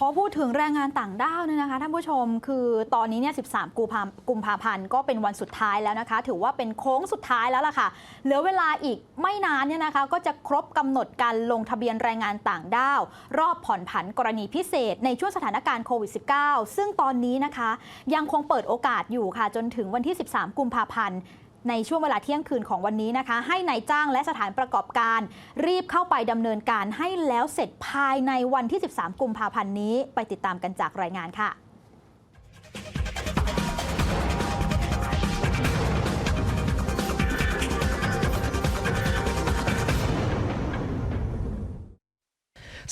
พอพูดถึงแรงงานต่างด้าวเนี่ยนะคะท่านผู้ชมคือตอนนี้เนี่ย 13กุมภากุมภาพันธ์ก็เป็นวันสุดท้ายแล้วนะคะ ถือว่าเป็นโค้งสุดท้ายแล้วล่ะค่ะ เหลือเวลาอีกไม่นานเนี่ยนะคะก็จะครบกำหนดการลงทะเบียนแรงงานต่างด้าว รอบผ่อนผันกรณีพิเศษในช่วงสถานการณ์โควิด -19 ซึ่งตอนนี้นะคะ ยังคงเปิดโอกาสอยู่ค่ะจนถึงวันที่ 13 กุมภาพันธ์ ในช่วงเวลาเที่ยงคืนของวันนี้นะคะ ให้ในายจ้างและสถานประกอบการ รีบเข้าไปดำเนินการให้แล้วเสร็จภายในวันที่ 13 กุมภาพันธ์นี้ ไปติดตามกันจากรายงานค่ะ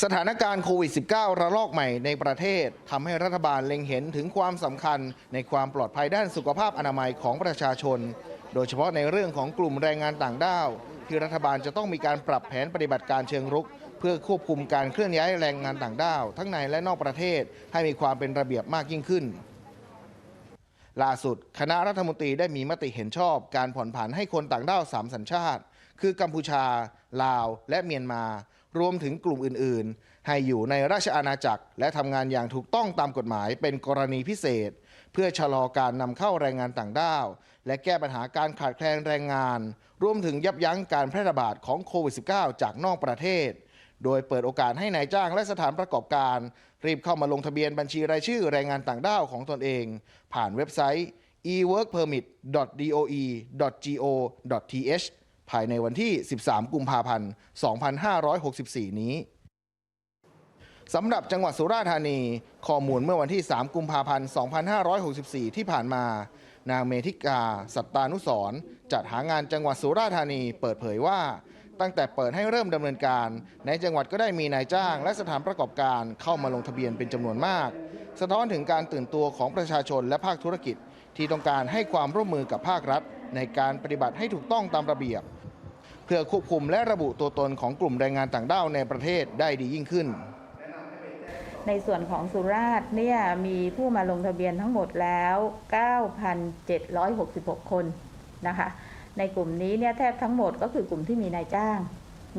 สถานการณ์โควิด -19 ระลอกใหม่ในประเทศทำให้รัฐบาลเล็งเห็นถึงความสำคัญในความปลอดภัยด้านสุขภาพอนามัยของประชาชน โดยเฉพาะในเรื่องของกลุ่มแรงงานต่างด้าวที่รัฐบาลจะต้องมีการปรับแผนปฏิบัติการเชิงรุก เพื่อควบคุมการเคลื่อนย้ายแรงงานต่างด้าว ทั้งในและนอกประเทศให้มีความเป็นระเบียบมากยิ่งขึ้นล่าสุด คณะรัฐมนตรีได้มีมติเห็นชอบการผ่อนผันให้คนต่างด้าวสามสัญชาติ คือกัมพูชา ลาว และเมียนมา รวมถึงกลุ่มอื่น ๆ ให้อยู่ในราชอาณาจักร และทำงานอย่างถูกต้องตามกฎหมายเป็นกรณีพิเศษ เพื่อชะลอการนำเข้าแรงงานต่างด้าว และแก้ปัญหาการขาดแคลนแรงงาน รวมถึงยับยั้งการแพร่ระบาดของโควิด -19 จากนอกประเทศ โดยเปิดโอกาสให้นายจ้างและสถานประกอบการ รีบเข้ามาลงทะเบียนบัญชีรายชื่อแรงงานต่างด้าวของตนเอง ผ่านเว็บไซต์ eworkpermit.doe.go.th ภายในวันที่ 13 กุมภาพันธ์ 2564 นี้สำหรับจังหวัดสุราษฎร์ธานี ข้อมูลเมื่อวันที่ 3 กุมภาพันธ์ 2564 ที่ผ่านมา นางเมธิกา สัตตานุสรจัดหางานจังหวัดสุราษฎร์ธานีเปิดเผยว่า ตั้งแต่เปิดให้เริ่มดำเนินการ ในจังหวัดก็ได้มีนายจ้าง และสถานประกอบการเข้ามาลงทะเบียนเป็นจำนวนมาก สะท้อนถึงการตื่นตัวของประชาชนและภาคธุรกิจ ที่ต้องการให้ความร่วมมือกับภาครัฐ ในการปฏิบัติให้ถูกต้องตามระเบียบ เพื่อควบคุมและระบุตัวตนของกลุ่มแรงงานต่างด้าวในประเทศได้ดียิ่งขึ้น ในส่วนของสุราษฎร์เนี่ยมีผู้มาลงทะเบียนทั้งหมดแล้ว 9,766 คนนะคะในกลุ่มนี้เนี่ยแทบทั้งหมดก็คือกลุ่มที่มีนายจ้าง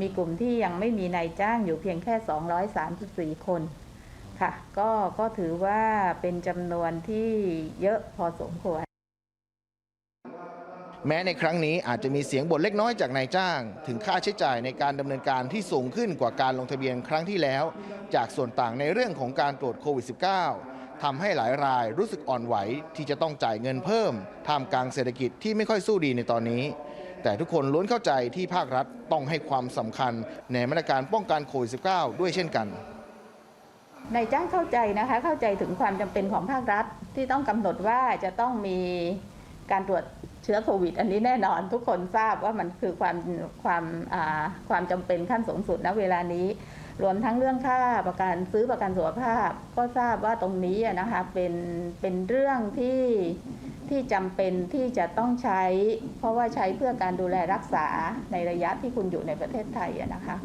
มีกลุ่มที่ยังไม่มีนายจ้างอยู่เพียงแค่ 234 คนค่ะ ก็ก็ถือว่าเป็นจำนวนที่เยอะพอสมควร แม้ในครั้งนี้อาจจะมีเสียงบ่นเล็กน้อยจากนายจ้าง ถึงค่าใช้จ่ายในการดำเนินการที่สูงขึ้นกว่าการลงทะเบียนครั้งที่แล้ว จากส่วนต่างในเรื่องของการตรวจโควิด -19 ทำให้หลายรายรู้สึกอ่อนไหวที่จะต้องจ่ายเงินเพิ่มท่ามกลางเศรษฐกิจที่ไม่ค่อยสู้ดีในตอนนี้ แต่ทุกคนล้วนเข้าใจที่ภาครัฐต้องให้ความสำคัญในมาตรการป้องกันโควิด -19 ด้วยเช่นกันนายจ้างเข้าใจนะคะเข้าใจถึงความจำเป็นของภาครัฐที่ต้องกำหนดว่าจะต้องมีการตรวจ ชื้อโควิด อันนี้แน่นอนทุกคนทราบว่ามันคือความความความจำเป็นขั้นสูงสุดณเวลานี้รวมทั้งเรื่องค่าประกันซื้อประกันสุขภาพ ก็ทราบว่าตรงนี้นะคะเป็นเป็นเรื่องที่ที่จำเป็นที่จะต้องใช้ เพราะว่าใช้เพื่อการดูแลรักษาในระยะที่คุณอยู่ในประเทศไทยนะคะ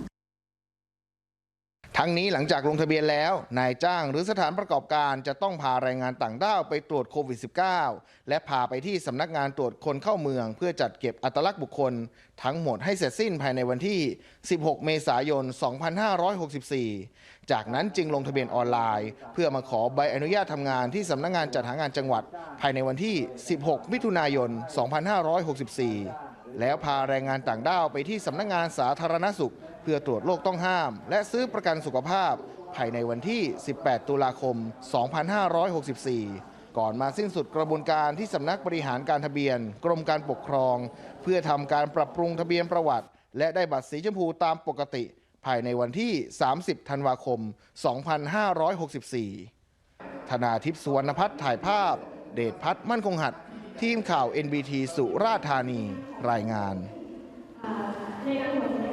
ทั้งนี้หลังจากลงทะเบียนแล้ว นายจ้างหรือสถานประกอบการจะต้องพาแรงงานต่างด้าวไปตรวจโควิด -19 และพาไปที่สำนักงานตรวจคนเข้าเมือง เพื่อจัดเก็บอัตลักษณ์บุคคล ทั้งหมดให้เสร็จสิ้นภายในวันที่ 16 เมษายน 2564 จากนั้นจึงลงทะเบียนออนไลน์ เพื่อมาขอใบอนุญาตทำงานที่สำนักงานจัดหางานจังหวัด ภายในวันที่ 16 มิถุนายน 2564 แล้วพาแรงงานต่างด้าวไปที่สำนักงานสาธารณสุข เพื่อตรวจโรคต้องห้าม และซื้อประกันสุขภาพ ภายในวันที่ 18 ตุลาคม 2564 ก่อนมาสิ้นสุดกระบวนการที่สำนักบริหารการทะเบียน กรมการปกครอง เพื่อทำการปรับปรุงทะเบียนประวัติ และได้บัตรสีชมพูตามปกติ ภายในวันที่ 30 ธันวาคม 2564 ธนาทิพย์สวรรณพัฒน์ถ่ายภาพ เดชพัฒน์มั่นคงหัด ทีมข่าว NBT สุราษฎร์ธานีรายงานในทั้งหมด